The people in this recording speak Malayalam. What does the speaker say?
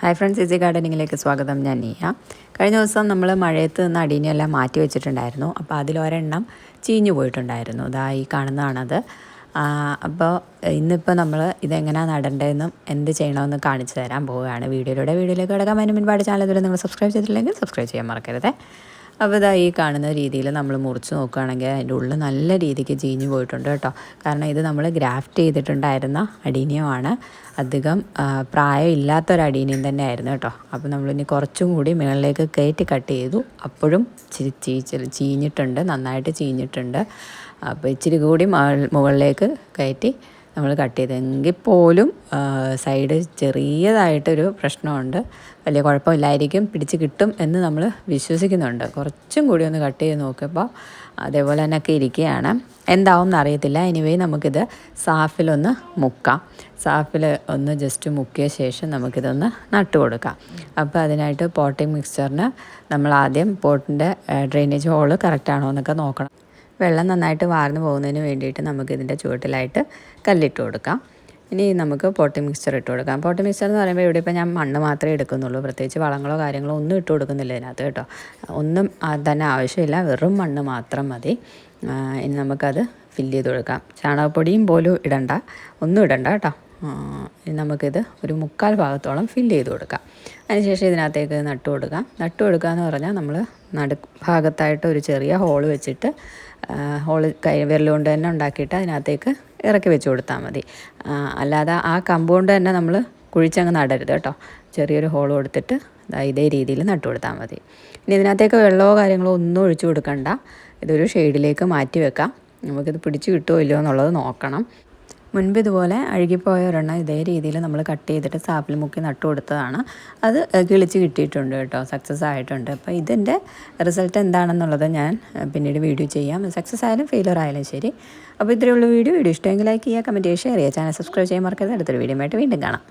ഹായ് ഫ്രണ്ട്സ് ഇസി ഗാർഡനിങ്ങിലേക്ക് സ്വാഗതം. ഞാൻ നീയ. കഴിഞ്ഞ ദിവസം നമ്മൾ മഴയത്ത് നിന്ന് അടീനെല്ലാം മാറ്റി വെച്ചിട്ടുണ്ടായിരുന്നു. അപ്പോൾ അതിലൊരെണ്ണം ചീഞ്ഞു പോയിട്ടുണ്ടായിരുന്നു. ഇതാ ഈ കാണുന്നതാണത്. അപ്പോൾ ഇന്നിപ്പോൾ നമ്മൾ ഇതെങ്ങനെയാണ് നടേണ്ടതെന്നും എന്ത് ചെയ്യണമെന്ന് കാണിച്ചു തരാൻ പോവുകയാണ്. വീഡിയോയിലൂടെ വീഡിയോയിലേക്ക് കിടക്കാൻ അതിന് മുൻപാട് ചാനൽ ഇതുവരെ നിങ്ങൾ സബ്സ്ക്രൈബ് ചെയ്തിട്ടില്ലെങ്കിൽ സബ്സ്ക്രൈബ് ചെയ്യാൻ മറക്കരുത്. അപ്പോൾ ഇതാ ഈ കാണുന്ന രീതിയിൽ നമ്മൾ മുറിച്ച് നോക്കുകയാണെങ്കിൽ അതിന്റെ ഉള്ളിൽ നല്ല രീതിക്ക് ചീഞ്ഞു പോയിട്ടുണ്ട് കേട്ടോ. കാരണം ഇത് നമ്മൾ ഗ്രാഫ്റ്റ് ചെയ്തിട്ടുണ്ടായിരുന്ന അടീനിയമാണ്. അധികം പ്രായമില്ലാത്ത പ്രായമില്ലാത്തൊരു അടീനിയം തന്നെ ആയിരുന്നു കേട്ടോ. അപ്പോൾ നമ്മളിനി കുറച്ചും കൂടി മുകളിലേക്ക് കയറ്റി കട്ട് ചെയ്തു. അപ്പോഴും ഇച്ചിരി ചീ ചീഞ്ഞിട്ടുണ്ട് നന്നായിട്ട് ചീഞ്ഞിട്ടുണ്ട്. അപ്പോൾ ഇച്ചിരി കൂടി മുകളിലേക്ക് കയറ്റി നമ്മൾ കട്ട് ചെയ്തെങ്കിൽ പോലും സൈഡ് ചെറിയതായിട്ടൊരു പ്രശ്നമുണ്ട്. വലിയ കുഴപ്പമില്ലായിരിക്കും പിടിച്ച് കിട്ടും എന്ന് നമ്മൾ വിശ്വസിക്കുന്നുണ്ട്. കുറച്ചും കൂടി ഒന്ന് കട്ട് ചെയ്ത് നോക്കിയപ്പോൾ അതേപോലെ തന്നെയൊക്കെ ഇരിക്കുകയാണ്. എന്താവും എന്നറിയത്തില്ല എനിവേ നമുക്കിത് സാഫിലൊന്ന് മുക്കാം. സാഫിൽ ഒന്ന് ജസ്റ്റ് മുക്കിയ ശേഷം നമുക്കിതൊന്ന് നട്ടു കൊടുക്കാം. അപ്പോൾ അതിനായിട്ട് പോട്ടിംഗ് മിക്സ്ചറിന് നമ്മൾ ആദ്യം പോട്ടിന്റെ ഡ്രെയിനേജ് ഹോൾ കറക്റ്റാണോ എന്നൊക്കെ നോക്കണം. വെള്ളം നന്നായിട്ട് വാർന്നു പോകുന്നതിന് വേണ്ടിയിട്ട് നമുക്ക് ഇതിന്റെ ചുവട്ടിലായിട്ട് കല്ലിട്ട് കൊടുക്കാം. ഇനി നമുക്ക് പോട്ടി മിക്സ്ചർ ഇട്ട് കൊടുക്കാം. പോട്ടി മിക്സ്ചർ എന്ന് പറയുമ്പോൾ ഇവിടെ ഇപ്പോൾ ഞാൻ മണ്ണ് മാത്രമേ എടുക്കുന്നുള്ളൂ. പ്രത്യേകിച്ച് വളങ്ങളോ കാര്യങ്ങളോ ഒന്നും ഇട്ട് കൊടുക്കുന്നില്ല ഇതിനകത്ത് കേട്ടോ. ഒന്നും തന്നെ ആവശ്യമില്ല. വെറും മണ്ണ് മാത്രം മതി. ഇനി നമുക്കത് ഫില്ല് ചെയ്ത് കൊടുക്കാം. ചാണകപ്പൊടിയും പോലും ഇടണ്ട. ഒന്നും ഇടണ്ട കേട്ടോ. നമുക്കിത് ഒരു മുക്കാൽ ഭാഗത്തോളം ഫില്ല് ചെയ്ത് കൊടുക്കാം. അതിനുശേഷം ഇതിനകത്തേക്ക് നട്ടു കൊടുക്കാം. നട്ടു കൊടുക്കുക എന്ന് പറഞ്ഞാൽ നമ്മൾ നടു ഭാഗത്തായിട്ട് ഒരു ചെറിയ ഹോൾ വെച്ചിട്ട് ഹോൾ കൈ വിരലുകൊണ്ട് തന്നെ ഉണ്ടാക്കിയിട്ട് അതിനകത്തേക്ക് ഇറക്കി വെച്ച് കൊടുത്താൽ മതി. അല്ലാതെ ആ കമ്പൗണ്ട് തന്നെ നമ്മൾ കുഴിച്ചങ്ങ് നടരുത് കേട്ടോ. ചെറിയൊരു ഹോൾ കൊടുത്തിട്ട് ഇതേ രീതിയിൽ നട്ടു കൊടുത്താൽ മതി. ഇനി ഇതിനകത്തേക്ക് വെള്ളമോ കാര്യങ്ങളോ ഒന്നും ഒഴിച്ചു കൊടുക്കണ്ട. ഇതൊരു ഷെയ്ഡിലേക്ക് മാറ്റി വെക്കാം. നമുക്കിത് പിടിച്ച് കിട്ടുമോ ഇല്ലയോ എന്നുള്ളത് നോക്കണം. മുൻപ് ഇതുപോലെ അഴുകിപ്പോയ ഒരെണ്ണം ഇതേ രീതിയിൽ നമ്മൾ കട്ട് ചെയ്തിട്ട് സാപ്പിൽ മുക്കി നട്ടു കൊടുത്തതാണ്. അത് കിളിച്ച് കിട്ടിയിട്ടുണ്ട് കേട്ടോ. സക്സസ് ആയിട്ടുണ്ട്. അപ്പോൾ ഇതിന്റെ റിസൾട്ട് എന്താണെന്നുള്ളത് ഞാൻ പിന്നീട് വീഡിയോ ചെയ്യാം. സക്സസ് ആയാലും ഫെയിലർ ആയാലും ശരി. അപ്പോൾ ഇത്രയുള്ള വീഡിയോ. വീഡിയോ ഇഷ്ടമെങ്കിൽ ലൈക്ക് ചെയ്യുക കമന്റ് ചെയ്യുക ഷെയർ ചെയ്യുക. ചാനൽ സബ്സ്ക്രൈബ് ചെയ്യാൻ മറക്കരുത്. അടുത്തൊരു വീഡിയോ ആയിട്ട് വീണ്ടും കാണാം.